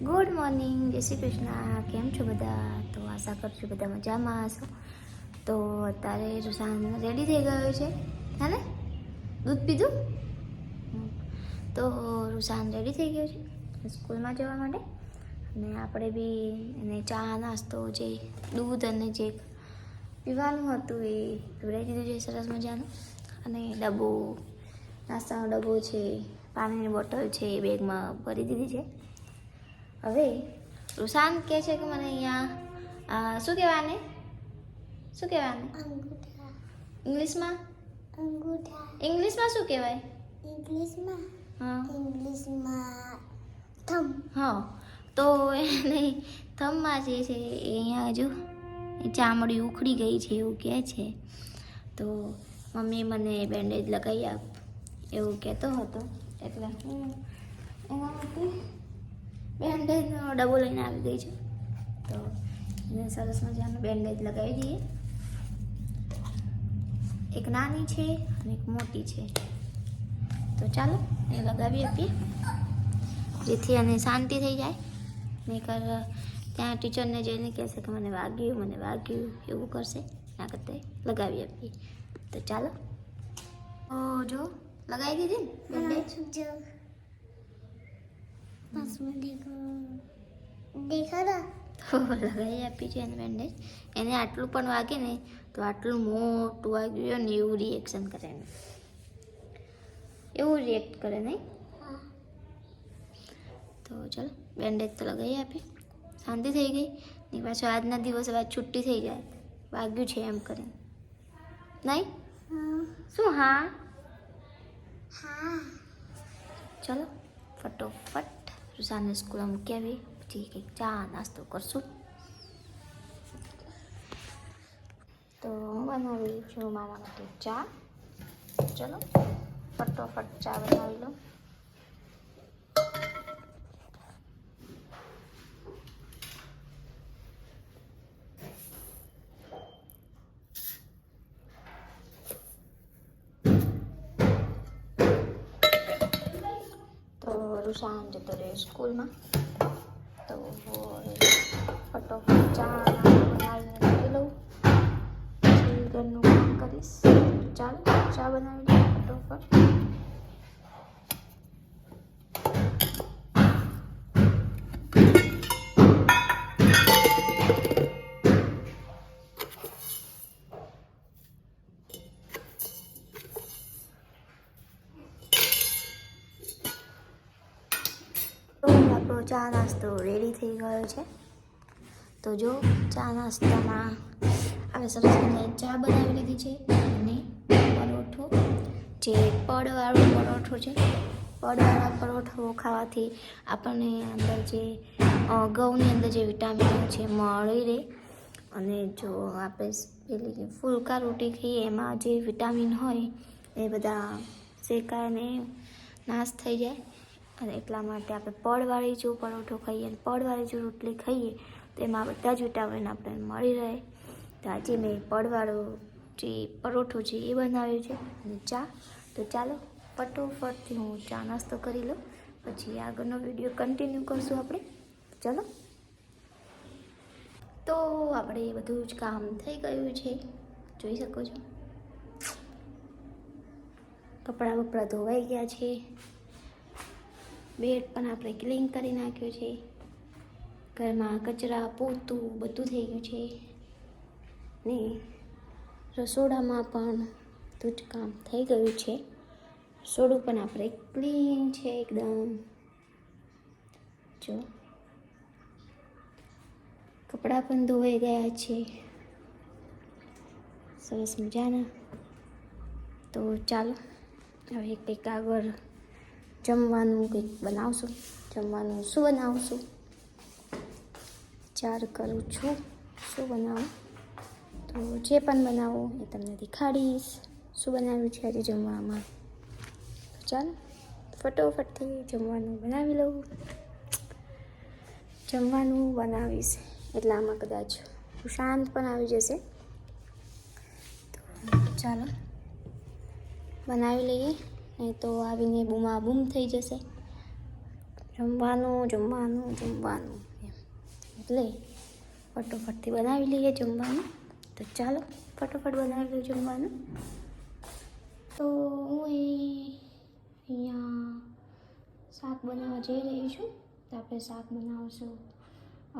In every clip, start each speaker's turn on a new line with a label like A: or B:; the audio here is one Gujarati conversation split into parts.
A: ગુડ મોર્નિંગ જય શ્રી કૃષ્ણ. કેમ છો બધા? તો આશા કરશું બધા મજામાં હશો. તો અત્યારે રૂસાન રેડી થઈ ગયો છે, હે ને? દૂધ પીધું. તો રુસાન રેડી થઈ ગયો છે સ્કૂલમાં જવા માટે. અને આપણે બી એને ચા નાસ્તો જે દૂધ અને જે પીવાનું હતું એ પીવડાવી દીધું છે સરસ મજાનું. અને ડબ્બો, નાસ્તાનો ડબ્બો છે, પાણીની બોટલ છે એ બેગમાં ભરી દીધી છે. હવે રૂસાન કહે છે કે મને અહીંયા શું કહેવાને? શું કહેવાને? ઇંગ્લિશમાં?
B: અંગૂઠા.
A: ઇંગ્લિશમાં શું કહેવાય?
B: ઇંગ્લિશમાં?
A: હા.
B: ઇંગ્લિશમાં થમ.
A: હા. તો એને થમમાં જે છે એ અહીંયા હજુ ચામડી ઉખડી ગઈ છે એવું કહે છે. તો મમ્મી મને બેન્ડેજ લગાવી આપ એવું કહેતો હતો. એટલે હું એના માટે બેન્ડેજનો ડબ્બો લઈને આવી ગઈ છે. તો એને સરસ મજાનું બેન્ડેજ લગાવી દઈએ. એક નાની છે અને એક મોટી છે. તો ચાલો, એ લગાવી આપીએ. જેથી એને શાંતિ થઈ જાય. નહીંકર ત્યાં ટીચરને જઈને કહેશે કે મને વાગ્યું મને વાગ્યું, એવું કરશે. એના કરતાં લગાવી આપીએ. તો ચાલો. જો, લગાવી દીધી ને લગાવી આપી છે એને બેન્ડેજ એને આટલું પણ વાગે ને તો આટલું મોટું વાગ્યું ને એવું રિએક્શન કરે એને. એવું રિએક્ટ કરે નહીં તો ચલો બેન્ડેજ તો લગાવી આપી. શાંતિ થઈ ગઈ? ને પાછો આજના દિવસે બાદ છુટ્ટી થઈ જાય. વાગ્યું છે એમ કરીને. નહીં શું હા?
B: હા.
A: ચલો ફટોફટ. રૂસાને સ્કૂલમાં મૂકી પછી કંઈક ચા, નાસ્તો કરશું. તો હું બનાવી છું મારા માટે ચા. ચલો, ફટોફટ ચા બનાવી લો રૂસાન જતો રહ્યો સ્કૂલમાં. તો ફટોફટ ચા બનાવીને મૂકી લઉં. પછી ઘરનું કામ કરીશ. ચાલો, ચા બનાવી દઉં ફટોફટ. ચા નાસ્તો રેડી થઈ ગયો છે. તો જો, ચા નાસ્તામાં આપણે સરસ ચા બનાવી લીધી છે અને પરોઠો. જે પડવાળો પરોઠો છે પડવાળા પરોઠો ખાવાથી આપણને અંદર જે ઘઉંની અંદર જે વિટામિન છે મળી રહે. અને જો આપણે પેલી ફુલકા રોટી ખાઈએ, એમાં જે વિટામિન હોય, એ બધા શેકાઈને નાશ થઈ જાય. અને એટલા માટે આપણે પડવાળી જો પરોઠો ખાઈએ અને પડવાળી જો રોટલી ખાઈએ, તો એમાં બધા જ વિટામિન આપણને મળી રહે. તો આજે મેં પડવાળો જે પરોઠો છે એ બનાવ્યો છે અને ચા. તો ચાલો, ફટોફટથી હું ચા નાસ્તો કરી લઉં. પછી આગળનો વીડિયો કન્ટિન્યુ કરશું આપણે. ચાલો. તો આપણે બધું જ કામ થઈ ગયું છે. જોઈ શકો છો. કપડાં બપડા ધોવાઈ ગયા છે. બેડ પણ આપણે ક્લીન કરી નાખ્યો છે. ઘરમાં કચરા, પોતું બધું થઈ ગયું છે. ને રસોડામાં પણ બધું કામ થઈ ગયું છે. રસોડું પણ આપણે ક્લીન છે એકદમ. જો. કપડાં પણ ધોવાઈ ગયા છે. સરસ મજાના. તો ચાલો, હવે કંઈક આગળ જમવાનું કંઈક બનાવશું? જમવાનું શું બનાવશું? વિચાર કરું છું. શું બનાવું? તો જે પણ બનાવું એ તમને દેખાડીશ. શું બનાવ્યું છે આજે જમવામાં? તો ચાલો ફટોફટથી જમવાનું બનાવી લઉં. જમવાનું બનાવીશ. એટલામાં કદાચ શાંત પણ આવી જશે. તો ચાલો, બનાવી લઈએ. નહીં તો આવીને બૂમા બૂમ થઈ જશે. જમવાનું જમવાનું જમવાનું એટલે ફટોફટથી બનાવી લઈએ જમવાનું. તો ચાલો ફટોફટ બનાવી લઈએ જમવાનું. તો હું એ અહીંયા શાક બનાવવા જઈ રહી છું. તો આપણે શાક બનાવશું.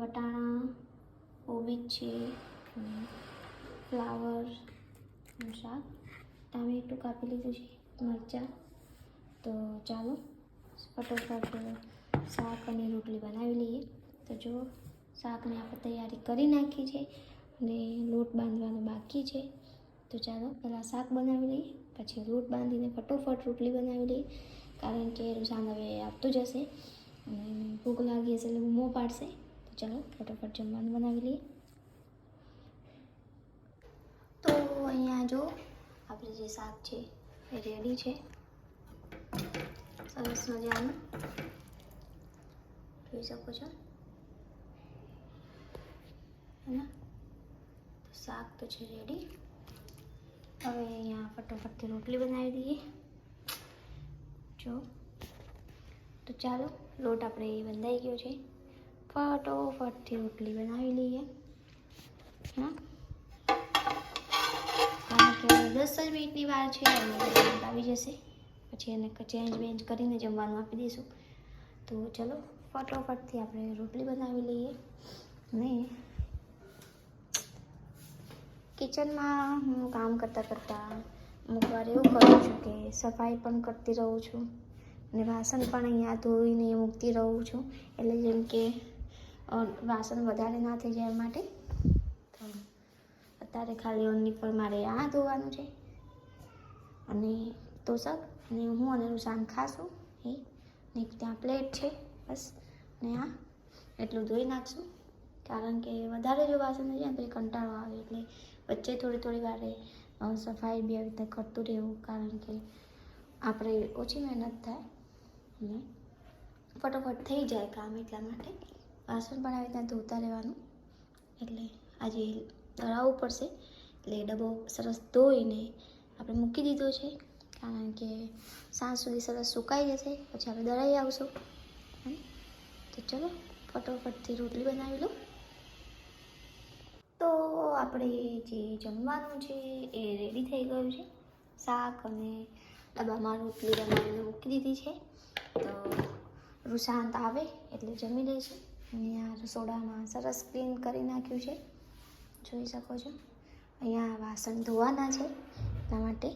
A: વટાણા કોબીજ છે ફ્લાવર, શાક, ટામેટું કાપી લીધું છે, મરચાં. તો ચાલો ફટોફટ શાક અને રોટલી બનાવી લઈએ. તો જો શાકની આપણે તૈયારી કરી નાખી છે અને લોટ બાંધવાનો બાકી છે. તો ચાલો પહેલાં શાક બનાવી લઈએ, પછી લોટ બાંધીને ફટોફટ રોટલી બનાવી લઈએ. કારણ કે રૂસાન હવે આપતું જશે અને ભૂખ લાગી હશે એટલે બૂમો પાડશે. તો ચાલો ફટોફટ જમવાનું બનાવી લઈએ. તો અહીંયા જો આપણે જે શાક છે એ રેડી છે. સરસ મજાનું જોઈ શકો છો હેના તો શાક તો છે રેડી હવે અહીંયા ફટોફટથી રોટલી બનાવી દઈએ જો તો ચાલો લોટ આપણે બંધાઈ ગયો છે ફટોફટથી રોટલી બનાવી લઈએ હા કારણ કે દસ જ મિનિટની વાર છે અને લોટ આવી જશે પછી એને ચેન્જ વેન્જ કરીને જમવાનું આપી દઈશું. તો ચલો, ફટોફટથી આપણે રોટલી બનાવી લઈએ. ને કિચનમાં હું કામ કરતાં કરતાં અમુક વાર એવું કરું છું કે સફાઈ પણ કરતી રહું છું અને વાસણ પણ અહીંયા ધોઈને મૂકતી રહું છું. એટલે જેમ કે વાસણ વધારે ના થઈ જાય માટે, તો અત્યારે ખાલી ઓનલી પર મારે આ ધોવાનું છે. અને તો તોશક અને હું અને રૂસાન ખાશું એ ને ત્યાં પ્લેટ છે, બસ. ને આ એટલું ધોઈ નાખશું. કારણ કે વધારે જો વાસણ થઈ જાય તો એ કંટાળો આવે. એટલે વચ્ચે થોડી થોડી વારે સફાઈ બી આવી રીતે કરતું રહેવું. કારણ કે આપણે ઓછી મહેનત થાય અને ફટોફટ થઈ જાય કામ એટલા માટે. વાસણ પણ આવી રીતના ધોતા રહેવાનું. એટલે આજે ધરાવવું પડશે એટલે ડબ્બો સરસ ધોઈને આપણે મૂકી દીધો છે. કારણ કે સાંજ સુધી સરસ સુકાઈ જશે, પછી આપણે દળાઈ આવશું. તો ચલો, ફટોફટથી રોટલી બનાવી લો તો આપણે જે જમવાનું છે એ રેડી થઈ ગયું છે. શાક અને ડબ્બામાં રોટલી બનાવીને મૂકી દીધી છે. તો રૂશાંત આવે એટલે જમી લઈશું અને અહીંયા રસોડામાં સરસ ક્લીન કરી નાખ્યું છે. જોઈ શકો છો. અહીંયા વાસણ ધોવાના છે એટલા માટે.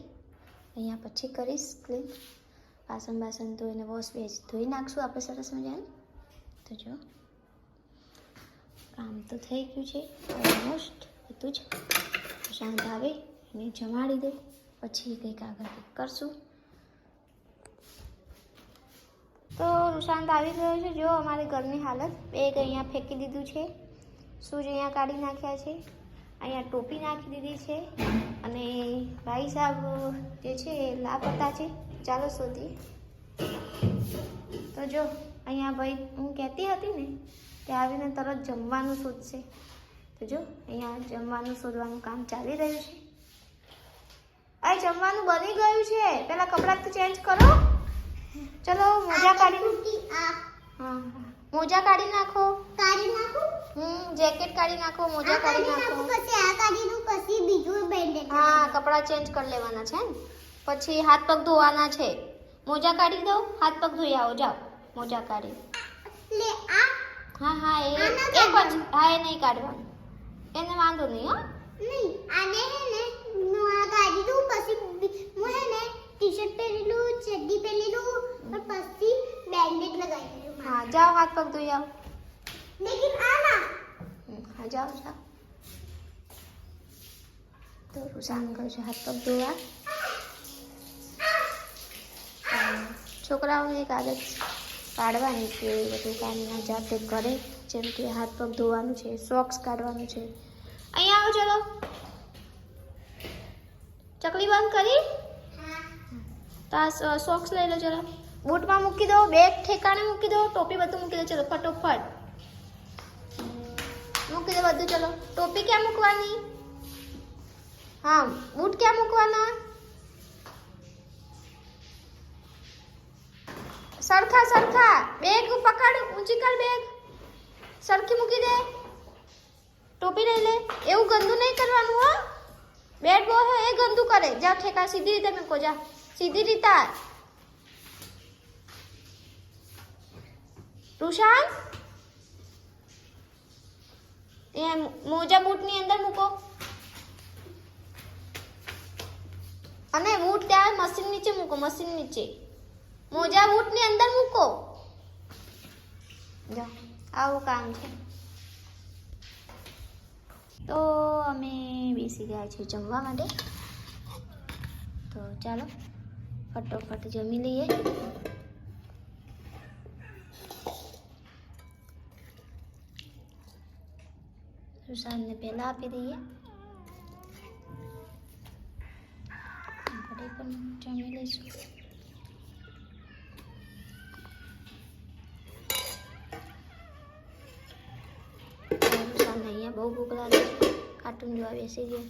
A: અહીંયા પછી કરીશ ક્લીન વાસણ બાસણ ધોઈને વોશ બેઝ ધોઈ નાખશું આપણે સરસ મજાને. તો જો, કામ તો થઈ ગયું છે ઓલમોસ્ટ બધું જ. શાંત આવે, એને જમાડી દે પછી કંઈક આગળ કંઈક કરશું. તો સુશાંત આવી ગયો છે, જો અમારી ઘરની હાલત. બેગ અહીંયા ફેંકી દીધું છે, શૂઝ અહીંયા કાઢી નાખ્યા છે. અહીંયા ટોપી નાખી દીધી છે અને ભાઈ સાહેબ જે છે એ લાપતા છે. ચાલો શોધી તો જો અહીંયા ભાઈ હું કહેતી હતી ને કે આવીને તરત જમવાનું શોધશે. તો જો અહીંયા જમવાનું શોધવાનું કામ ચાલી રહ્યું છે. આ જમવાનું બની ગયું છે. પેલા કપડાં તો ચેન્જ કરો. ચલો મજા કાઢી હા. મોજા કાઢી નાખો.
B: કાઢી નાખો?
A: હમ જેકેટ કાઢી નાખો મોજા
B: કાઢી નાખો. પછી આ કાઢી દઉં પછી બીજું બેન્ડેજ
A: હા કપડાં ચેન્જ કરી લેવાના છે ને પછી હાથ પગ ધોવાના છે. મોજા કાઢી દો હાથ પગ ધોઈ આવો જાઓ. મોજા કાઢી.
B: લે આ?
A: હા હા એ એ પછી હા એ નહીં કાઢવાનું. એને વાંધો નહીં હો.
B: નહીં આને હે ને આ કાઢી દઉં પછી હું હે ને ટી શર્ટ પહેરેલું ચડ્ડી પહેરેલું લઉં પછી બેન્ડેજ લગાવી દીધું
A: હા જાઓ હાથ પગ ધોઈ આવો
B: લેકિન આ ના
A: હમ, હા જાઓ જાઓ તો રૂસાન ગયો છે હાથ પગ ધોવા અમ, છોકરાઓને એક આદત પાડવાની કે બધું કામ ના જાતે કરે જેમ કે હાથ પગ ધોવાનું છે સોક્સ કાઢવાનું છે અહીંયા આવો ચલો। ચકલી બંધ કરી?
B: હા।
A: તો આ સોક્સ લઈ લો ચલો। બૂટમાં મૂકી દો, બેગ ઠેકાણે મૂકી દો, ટોપી બધું મૂકી દો. ચલો, ફટોફટ. મૂકી દો બધું, ચલો. ટોપી ક્યાં મૂકવાની? હા, બૂટ ક્યાં મૂકવાના? સરખા સરખા. બેગ પકડ, ઊંચી કર બેગ. સરખી મૂકી દે. ટોપી લઈ લે. એવું ગંદુ નહીં કરવાનું, હો. બેટ બોય હોય એ ગંદુ કરે. જા, ઠેકા. સીધી રીતે મૂકો, જા. સીધી રીતે રુશાન એ મોજા બૂટની અંદર મૂકો. અને બૂટ ત્યાં મશીન નીચે મૂકો, મશીન નીચે. મોજા બૂટની અંદર મૂકો. જો, આવું કામ છે. તો અમે બેસી ગયા છીએ જમવા માટે. તો ચાલો, ફટોફટ જમી લઈએ. સુશાંતને પહેલા આપી દઈએ આપણે પણ જમી લઈશું સુશાંતને અહીંયા બહુ ભૂખ લાગે છે કાર્ટૂન જોવા બેસી ગયો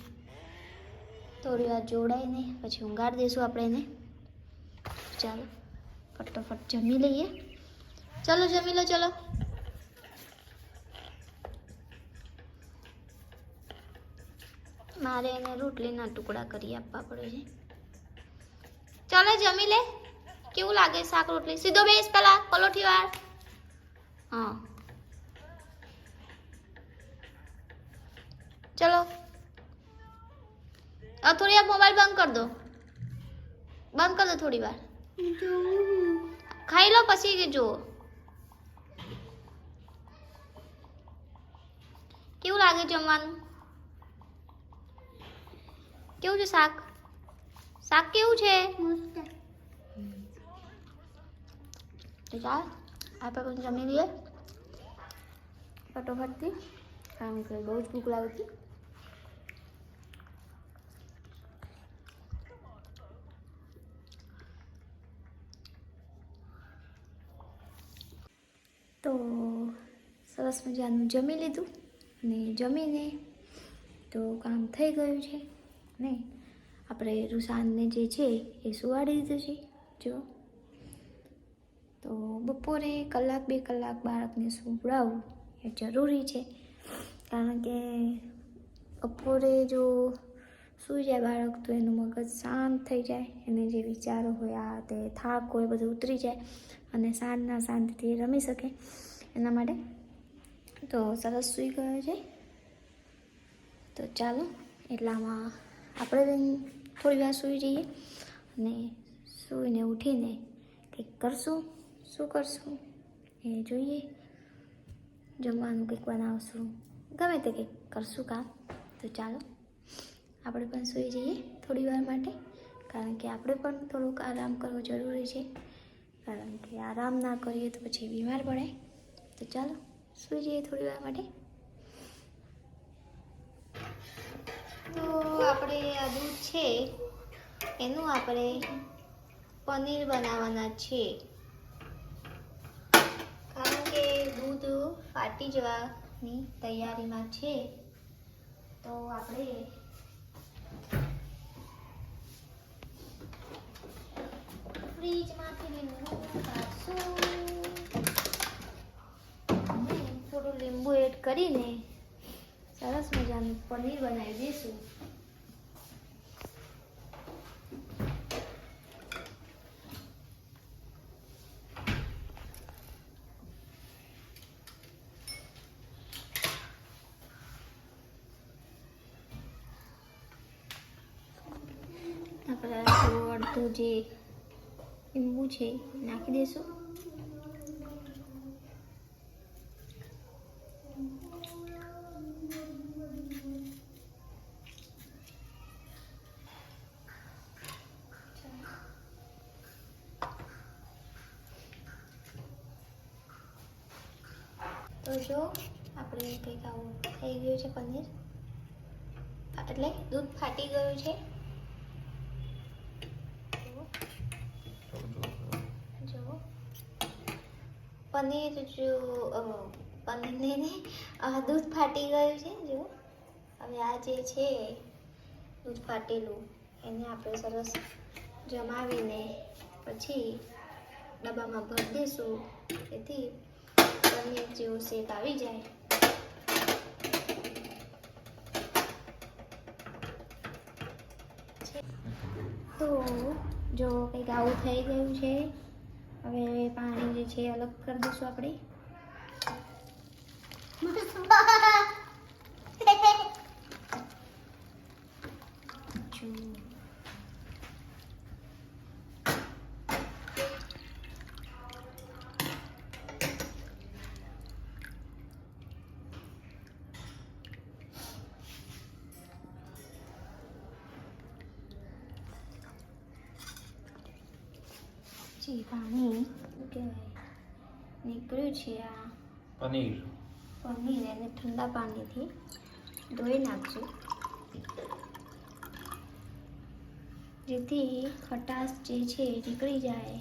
A: થોડી વાર જોડાઈને પછી ઊંઘાડી દઈશું આપણે એને ચાલો ફટોફટ જમી લઈએ ચલો જમી લો ચલો મારે એને રોટલીના ટુકડા કરી આપવા પડે છે. ચાલો જમી લે. કેવું લાગે શાક રોટલી? સીધો બેસ પેલા, પલોઠી વાર હા. ચલો. થોડી વાર મોબાઈલ બંધ કરી દો. બંધ કર દો થોડી વાર. ખાઈ લો પછી જુઓ. કેવું લાગે જમવાનું? કેવું છે શાક? શાક કેવું છે? તો ચાલ આપણે પણ જમી લઈએ. ફટોફટથી કારણ કે બહુ જ ભૂખ લાગે છે તો સરસ મજાનું જમી લીધું અને જમીને તો કામ થઈ ગયું છે. ને આપણે રૂસાનને જે છે એ સુવાડી દીધું છે, જો. તો બપોરે કલાક બે કલાક બાળકને સુવડાવવું એ જરૂરી છે. કારણ કે બપોરે જો સૂઈ જાય બાળક તો એનું મગજ શાંત થઈ જાય, એને જે વિચારો હોય આ તે થાક હોય બધું ઉતરી જાય અને સાંજના શાંતિથી રમી શકે. એના માટે તો સરસ સૂઈ ગયો છે. તો ચાલો, એટલામાં આપણે થોડી વાર સૂઈ જઈએ અને સૂઈને ઉઠીને કંઈક કરશું. શું કરશું? એ જોઈએ. જમવાનું કંઈક બનાવશું. ગમે તે કંઈક કરશું કામ. તો ચાલો. આપણે પણ સૂઈ જઈએ થોડી વાર માટે. કારણ કે આપણે પણ થોડુંક આરામ કરવો જરૂરી છે. કારણ કે આરામ ના કરીએ તો પછી બીમાર પડે તો ચાલો, સૂઈ જઈએ થોડી વાર માટે. તો આપણે આ દૂધ છે, એનું આપણે પનીર બનાવવાના છે. કારણ કે દૂધ ફાટી જવાની તૈયારીમાં છે, તો આપણે ફ્રીજમાંથી લીંબુ કાઢશું. થોડું લીંબુ એડ કરીને સરસ મજાનું પનીર બનાવી દઈશું. આપણે અડધું જે લીંબુ છે નાખી દઈશું. તો જો, આપણે કંઈક આવું થઈ ગયું છે પનીર. એટલે દૂધ ફાટી ગયું છે. જો પનીર જો પનીરને દૂધ ફાટી ગયું છે, જો. હવે આ જે છે, દૂધ ફાટેલું, એને આપણે સરસ જમાવીને પછી ડબ્બામાં ભરી દઈશું તેથી પનીર જેવો શેક આવી જાય. તો જો કંઈક આવું થઈ ગયું છે, હવે પાણી જે છે અલગ કરી દઈશું આપણે જો જે પાણી કહેવાય નીકળ્યું છે આ
C: પનીર.
A: પનીર એને ઠંડા પાણીથી ધોઈ નાખજો જેથી ખટાશ જે છે નીકળી જાય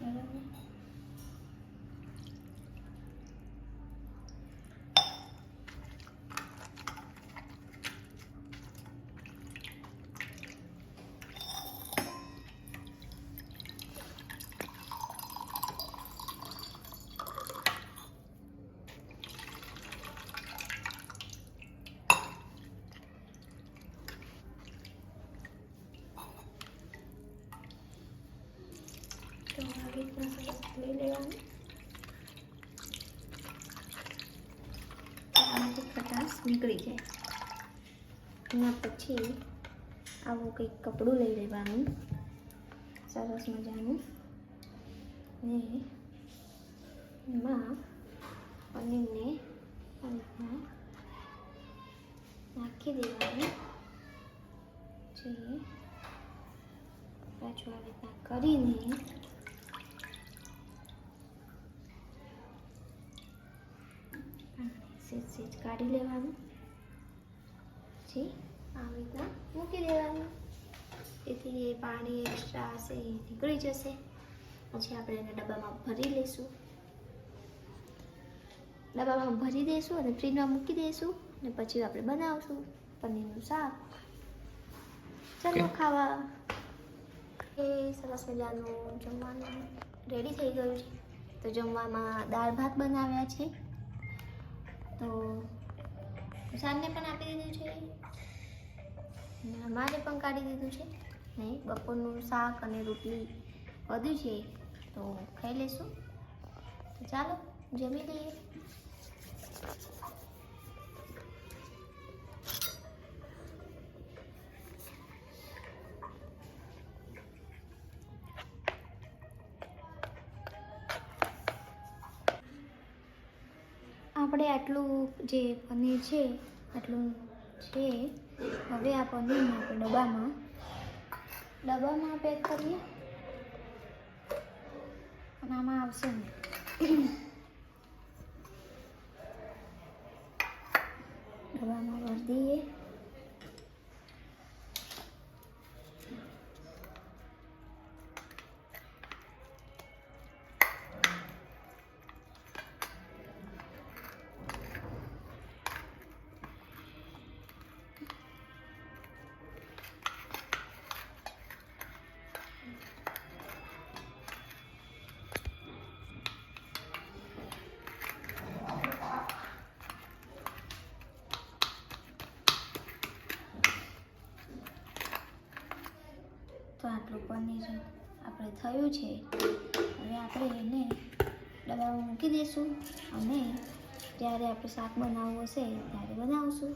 A: બરાબર તો આવી રીતના લેવાનું આમાંથી ખટાશ નીકળી જાય એના પછી આવું કંઈક કપડું લઈ લેવાનું. સરસ મજાનું. ને એમાં પનીરને નાખી દેવાનું. જે પાછું આ રીતના કરીને સેજ સેજ કાઢી લેવાનું. પછી આવી રીતના મૂકી દેવાનું. તેથી એ પાણી એક્સ્ટ્રા હશે એ નીકળી જશે. પછી આપણે એને ડબ્બામાં ભરી લઈશું. ડબ્બામાં ભરી દઈશું અને ફ્રીજમાં મૂકી દઈશું અને પછી આપણે બનાવશું પનીરનું શાક. ચાલો ખાવા. એ સરસ મજાનું જમવાનું રેડી થઈ ગયું છે. તો જમવામાં દાળ ભાત બનાવ્યા છે. તો સાંજને પણ આપી દીધું છે. મારે પણ કાઢી દીધું છે. ને બપોરનું શાક અને રોટલી વધ્યું છે. તો ખાઈ લઈશું તો ચાલો, જમી લઈએ. આપણે આટલું જે પનીર છે, આટલું છે, હવે આ પનીરને આપણે ડબ્બામાં. ડબ્બામાં પેક કરીએ. અને આમાં આવશે ને. પનીર આપણે થયું છે. હવે આપણે એને ડબ્બામાં મૂકી દઈશું અને જ્યારે આપણે શાક બનાવવું હશે ત્યારે બનાવશું.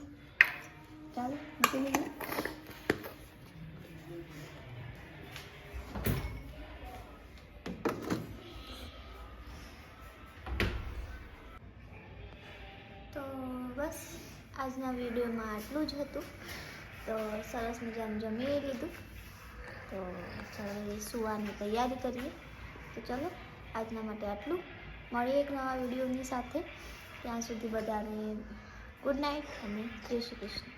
A: ચાલો, મૂકી દઈએ. તો બસ, આજના વિડીયોમાં આટલું જ હતું. તો સરસ મજાનું જમી લીધું. તો હવે સુવાની તૈયારી કરીએ? તો ચલો, આજના માટે આટલું. મળીએ એક નવા વિડીયોની સાથે. ત્યાં સુધી બધાને ગુડ નાઇટ અને જય શ્રી કૃષ્ણ.